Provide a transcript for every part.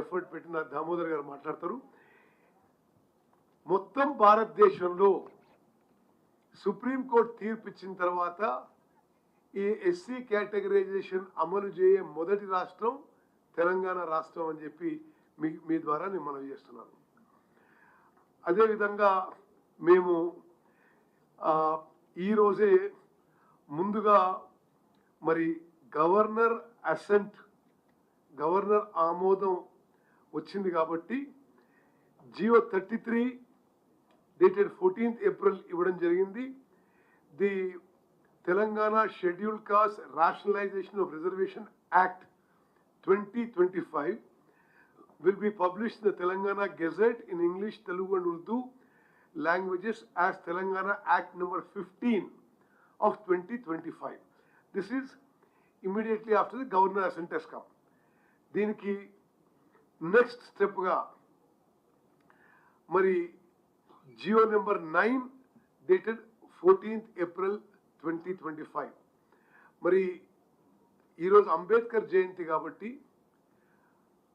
Effort పెట్టిన దామోదర్ గారు మాట్లాడతారు. మొత్తం భారతదేశంలో సుప్రీంకోర్టు తీర్పు ఇచ్చిన తర్వాత ఈ ఎస్సీ కేటగరైజేషన్ అమలు చేయే మొదటి రాష్ట్రం తెలంగాణ రాష్ట్రం అని చెప్పి మీ మీ ద్వారా నేను మనవి చేస్తున్నాను. అదేవిధంగా మేము ఈరోజే ముందుగా మరి గవర్నర్ అసెంట్ గవర్నర్ ఆమోదం వచ్చింది కాబట్టి GO thirty three dated fourteenth April ఇవ్వడం జరిగింది. The Telangana schedule caste rationalisation of reservation act twenty twenty five will be publish the Telangana gazette in English Telugu and Urdu languages as Telangana act number fifteen of twenty twenty five. This is immediately after the governor assents come దీనికి next స్టెప్గా మరి GO number nine dated fourteenth April twenty twenty five. మరి ఈరోజు అంబేద్కర్ జయంతి కాబట్టి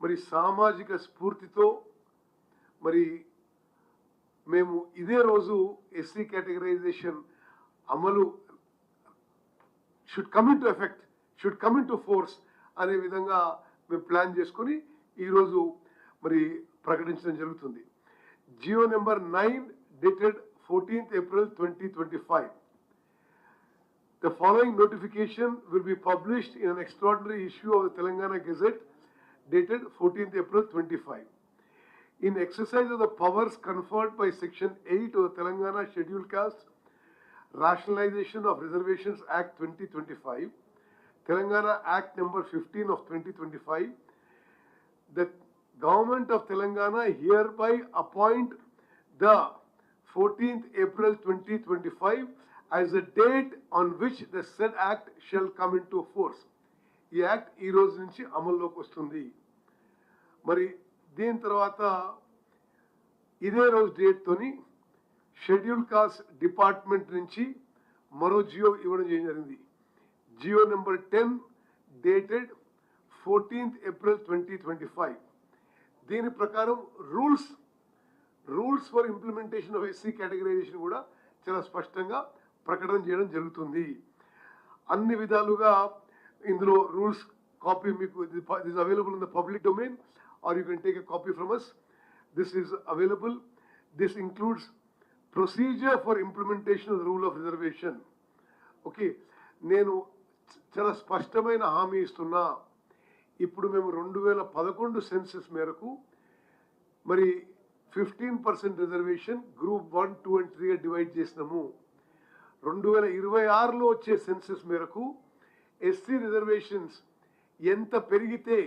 మరి సామాజిక స్ఫూర్తితో మరి మేము ఇదే రోజు ఎస్సీ కేటగరైజేషన్ అమలు should come into effect should come into force అనే విధంగా మేము ప్లాన్ చేసుకొని ఈరోజు మరి ప్రకటించడం జరుగుతుంది GO number nine dated fourteenth April twenty twenty five The following notification will be published in an extraordinary issue of the Telangana Gazette dated 14th April 25. In exercise of the powers conferred by Section 8 of the Telangana Schedule Caste Rationalization of Reservations Act 2025, Telangana Act number 15 of 2025, the government of Telangana hereby appoint the 14th April 2025 as the date on which the said act shall come into force. ఈ act ఈ రోజు నుంచి అమల్లోకి వస్తుంది మరి దీని తర్వాత ఇదే రోజు డేట్తోని షెడ్యూల్ కాస్ట్ డిపార్ట్మెంట్ నుంచి మరో జియో ఇవ్వడం జరిగింది GO number ten dated fourteenth April twenty twenty five. దీని ప్రకారం rules rules for implementation of SC categorisation కూడా చాలా స్పష్టంగా ప్రకటన చేయడం జరుగుతుంది. అన్ని విధాలుగా ఇందులో రూల్స్ కాపీ మీకు this available in the public domain or you can take a copy from us this is available this includes procedure for implementation of rule of reservation okay నేను చాలా స్పష్టమైన హామీ ఇస్తున్నా. ఇప్పుడు మేము రెండు వేల పదకొండు సెన్సెస్ మేరకు మరి fifteen percent reservation group one two and three divide చేసినాము. రెండు వేల ఇరవై ఆరులో వచ్చే సెన్సెస్ మేరకు ఎస్సీ రిజర్వేషన్స్ ఎంత పెరిగితే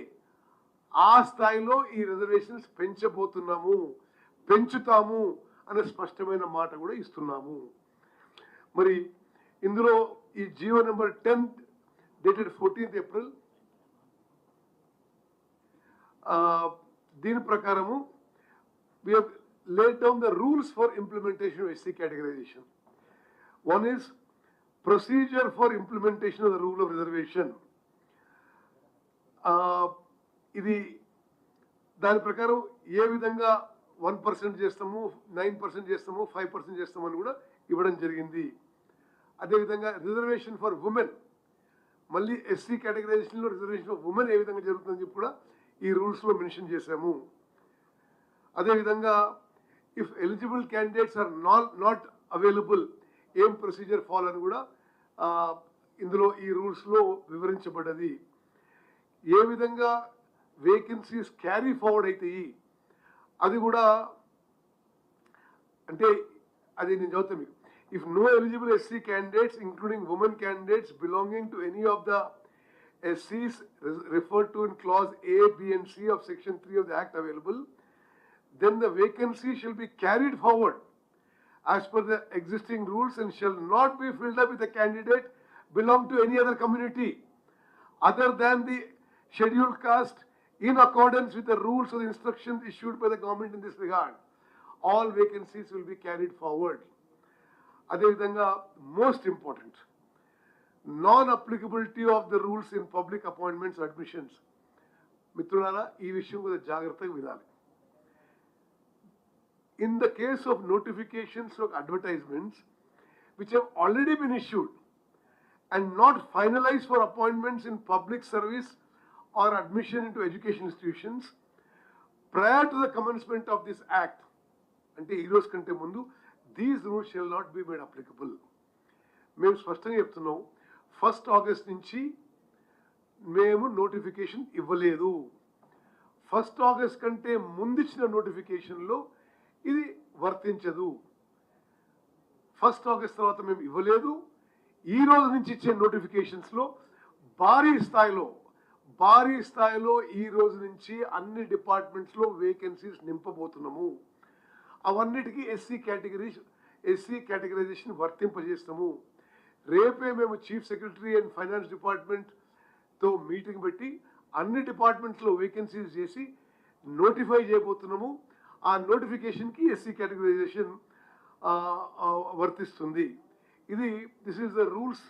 ఆ స్థాయిలో ఈ రిజర్వేషన్స్ పెంచబోతున్నాము పెంచుతాము అనే స్పష్టమైన మాట కూడా ఇస్తున్నాము. మరి ఇందులో ఈ GO number tenth dated fourteenth April దీని ప్రకారము we have laid down the rules for implementation of SC categorization. One is procedure for implementation of the rule of reservation. ఇది దాని ప్రకారం ఏ విధంగా వన్ పర్సెంట్ చేస్తాము నైన్ పర్సెంట్ చేస్తాము five percent చేస్తామని కూడా ఇవ్వడం జరిగింది అదేవిధంగా రిజర్వేషన్ ఫర్ ఉమెన్ మళ్ళీ ఎస్సీ కేటగరైజేషన్లో రిజర్వేషన్ ఫర్ ఉమెన్ ఏ విధంగా జరుగుతుందని చెప్పి కూడా ఈ రూల్స్లో మెన్షన్ చేశాము. అదేవిధంగా if eligible candidates are not not available ఏం ప్రొసీజర్ ఫాలో అని కూడా ఇందులో ఈ రూల్స్లో వివరించబడ్డది ఏ విధంగా వేకెన్సీస్ క్యారీ ఫార్వర్డ్ అవుతాయి అది కూడా అంటే అది నేను చదువుతాను మీకు. If no eligible SC candidates including women candidates belonging to any of the ఎస్సీస్ referred to in clause A B and C of section three of the act available then the vacancy shall be carried forward as per the existing rules and shall not be filled up with a candidate belong to any other community other than the scheduled caste in accordance with the rules of the instructions issued by the government in this regard. All vacancies will be carried forward. అదేవిధంగా most important Non applicability of the rules in public appointments admissions మిత్రులారా ఈ విషయం కూడా జాగ్రత్తగా వినాలి in the case of notifications of advertisements which have already been issued and not finalized for appointments in public service or admission into education institutions prior to the commencement of this act అంటే ఈ రోజు కంటే ముందు these rules shall not be made applicable మేము స్పష్టంగా చెప్తున్నాం first August నుంచి మేము నోటిఫికేషన్ ఇవ్వలేదు. ఫస్ట్ ఆగస్ట్ కంటే ముందిచ్చిన నోటిఫికేషన్లో ఇది వర్తించదు. ఫస్ట్ ఆగస్ట్ తర్వాత మేము ఇవ్వలేదు. ఈ రోజు నుంచి ఇచ్చే నోటిఫికేషన్స్లో భారీ స్థాయిలో భారీ స్థాయిలో ఈ రోజు నుంచి అన్ని డిపార్ట్మెంట్స్లో వేకెన్సీస్ నింపబోతున్నాము. అవన్నిటికీ ఎస్సీ కేటగిరీ ఎస్సీ కేటగరైజేషన్ వర్తింపజేస్తాము. రేపే మేము చీఫ్ సెక్రటరీ అండ్ ఫైనాన్స్ డిపార్ట్మెంట్తో మీటింగ్ పెట్టి అన్ని డిపార్ట్మెంట్స్లో వేకెన్సీస్ చేసి నోటిఫై చేయబోతున్నాము. ఆ నోటిఫికేషన్కి ఎస్సీ కేటగరైజేషన్ వర్తిస్తుంది. ఇది this is the rules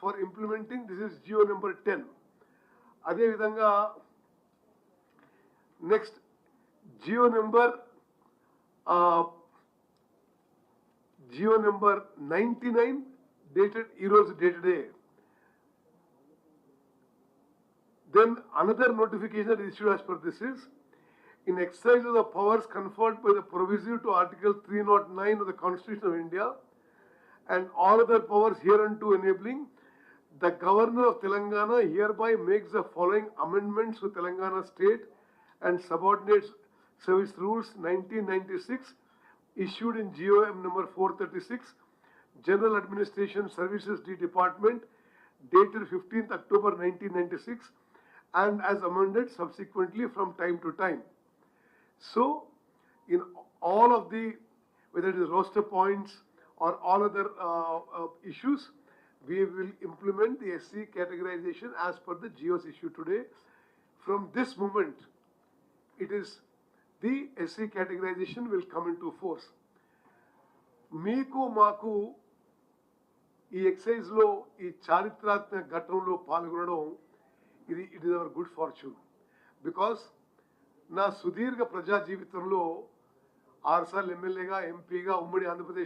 for implementing this is GO number ten అదేవిధంగా next GO number GO number ninety nine dated euros day to day. Then another notification issued as per this is in exercise of the powers conferred by the proviso to Article 309 of the Constitution of India and all other powers hereunto enabling, the Governor of Telangana hereby makes the following amendments to Telangana State and subordinate service rules 1996 issued in GOM number 436 General Administration Services D Department, dated 15th October 1996 and as amended subsequently from time to time. So, in all of the, whether it is roster points or all other uh, uh, issues, we will implement the SC categorization as per the GEOS issue today. From this moment, it is the SC categorization will come into force. Meeku Maku ఈ ఎక్సైజ్లో ఈ చారిత్రాత్మక ఘట్టంలో పాల్గొనడం ఇది it is our good fortune because నా సుదీర్ఘ ప్రజా జీవితంలో ఆరుసార్లు ఎమ్మెల్యేగా ఎంపీగా ఉమ్మడి ఆంధ్రప్రదేశ్